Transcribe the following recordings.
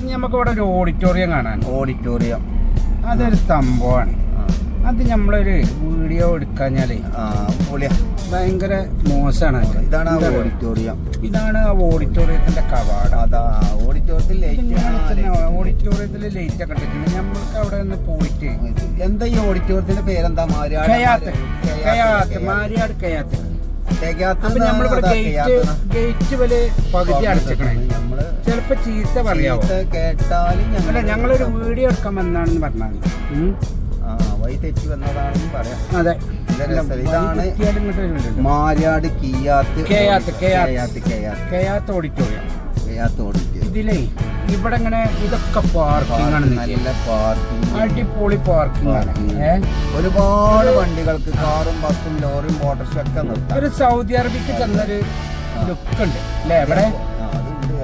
ഇനി നമുക്ക് ഇവിടെ ഒരു ഓഡിറ്റോറിയം കാണാൻ. ഓഡിറ്റോറിയം അതൊരു സംഭവമാണ് അത് നമ്മളൊരു വീഡിയോ എടുക്കാഞ്ഞാലേ ഭയങ്കര മോശമാണ് ഇതാണ് ആ ഓഡിറ്റോറിയം ഇതാണ് ആ ഓഡിറ്റോറിയത്തിന്റെ കവാടം. അതാ ഓഡിറ്റോറിയത്തിൽ ഓഡിറ്റോറിയത്തിൽ ലൈറ്റ് ഒക്കെ ഇട്ടിട്ടുണ്ട്. നമ്മൾക്ക് അവിടെ നിന്ന് പോയിട്ട് എന്താ ഈ ഓഡിറ്റോറിയത്തിന്റെ പേരെന്താ? മാരിയാട് കയാത്ത്. കയാത്ത് മാരിയാട് ഗേറ്റ് ഗേറ്റ് വലിയ പകുതി അടച്ചേക്കണേ നമ്മൾ ചിലപ്പോ ചീത്ത ചീത്ത കേട്ടാലും ഞങ്ങൾ ഞങ്ങളൊരു വീഡിയോ എടുക്കാൻ വന്നാണെന്ന് പറഞ്ഞാൽ. ആ വഴി തെറ്റി വന്നതാണെന്ന് പറയാം. അതെ. ഇതാണ്. മാരിയാട് കിയാത്ത് കയാത്ത്, കയാത്ത്. കയാത്ത് കയാത്ത്. കയാത്ത് ഓഡിറ്റോറിയം. കയാത്ത് ഓഡിറ്റോറിയം ഇതിലേ ഇവിടെ ഇങ്ങനെ ഇതൊക്കെ പാർക്കിംഗ് ആണ് നല്ല പാർക്കിംഗ് അടിപൊളി പാർക്കിംഗ് ആണ് ഒരുപാട് വണ്ടികൾക്ക് കാറും ബസ്സും ലോറിയും ഓട്ടോറിക്ഷ ഒക്കെ നിർത്താം. ഒരു സൗദി അറേബ്യക്ക് ചെന്നൊരു ലുക്ക് ഉണ്ട്. അല്ലേ ഇവിടെ അതുണ്ട്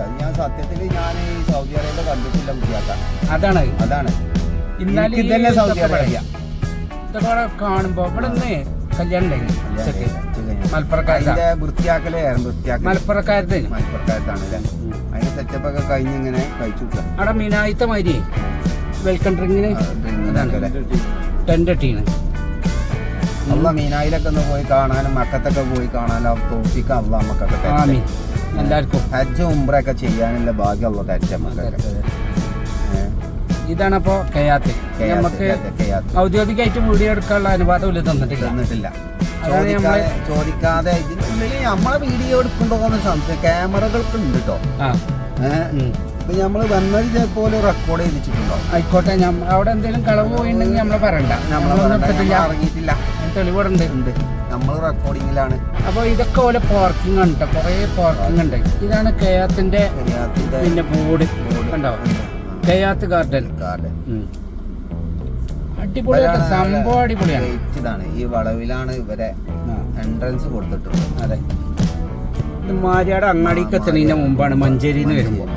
അത് ഞാൻ സത്യത്തിൽ ഞാൻ ഈ സൗദി അറേബ്യ കണ്ടിട്ടില്ല കുട്ടിയാക്കാൻ അതാണ്. അതാണ്. ഇന്നാലും എനിക്ക് തന്നെ സൗദി അറേബ്യ. ഇതൊക്കെ കാണുമ്പോ ഇവിടെ നിന്ന് കല്യാണം ഉണ്ടായിരുന്നു ഉച്ചയ്ക്ക്. മലപ്പുറക്കാരത്താ അതിന്റെ വൃത്തിയാക്കലായിരുന്നു വൃത്തിയാക്കൽ മലപ്പുറക്കാരത്താണ് അല്ലേ അതിന്റെ സെറ്റപ്പ് ഒക്കെ കഴിഞ്ഞ് ഇങ്ങനെ കഴിച്ചു വിട്ടതാണ്. അവിടെ മീനായിത്ത മാതിരി വെൽക്കം ഡ്രിങ്കിന് അല്ലേ? മീനായിലൊക്കെ ഒന്ന് പോയി കാണാനും മക്കത്തൊക്കെ പോയി കാണാനും തോപ്പിക്കാം അള്ളാ മക്കത്തൊക്കെ ആമീൻ. എല്ലാവർക്കും ഹജ്ജ് ഉംറയൊക്കെ ചെയ്യാനുള്ള ഭാഗ്യമുള്ള തെറ്റ നമുക്കൊക്കെ ഏഹ്. ഇതാണപ്പോ കയാത്ത്. നമുക്ക്. ഔദ്യോഗികമായിട്ട് വീഡിയോ എടുക്കാനുള്ള അനുവാദം ഇല്ല തന്നിട്ടില്ല. തന്നിട്ടില്ല. ചോദിക്കാതെ ഇതിനുള്ളിൽ നമ്മളെ വീഡിയോ എടുക്കണ്ടോന്ന് സംശയം. ക്യാമറകൾക്ക് ഉണ്ട് കേട്ടോ നമ്മൾ ഇപ്പൊ നമ്മൾ വന്നത് പോലെ റെക്കോർഡ് ചെയ്തിട്ടുണ്ടോ? ആയിക്കോട്ടെ അവിടെ എന്തെങ്കിലും കളവ് പോയിട്ടുണ്ടെങ്കിൽ നമ്മളെ പറയണ്ട. നമ്മളെ നമ്മൾ ഇറങ്ങിയിട്ടില്ല. തെളിവുണ്ട് ഉണ്ട്. നമ്മൾ റെക്കോർഡിങ്ങിലാണ് അപ്പൊ ഇതൊക്കെ പോലെ പാർക്കിംഗ് ഉണ്ട് കുറേ പാർക്കിംഗ് ഉണ്ട്. ഇതാണ് കയാത്തിന്റെ പിന്നെ ബോർഡ് കണ്ടോ? ഗാർഡൻ ഗാർഡൻ കാർഡ് അടിപൊളിയായിട്ട് സംഭവം അടിപൊളിയാണ്. ഇതാണ് ഈ വളവിലാണ് ഇവരെ എൻട്രൻസ് കൊടുത്തിട്ടുള്ളത്. അതെ. ഇത് മാരിയാട് അങ്ങാടിക്ക് എത്തുന്നതിന്റെ മുമ്പാണ് മഞ്ചേരിന്ന് വരുമ്പോൾ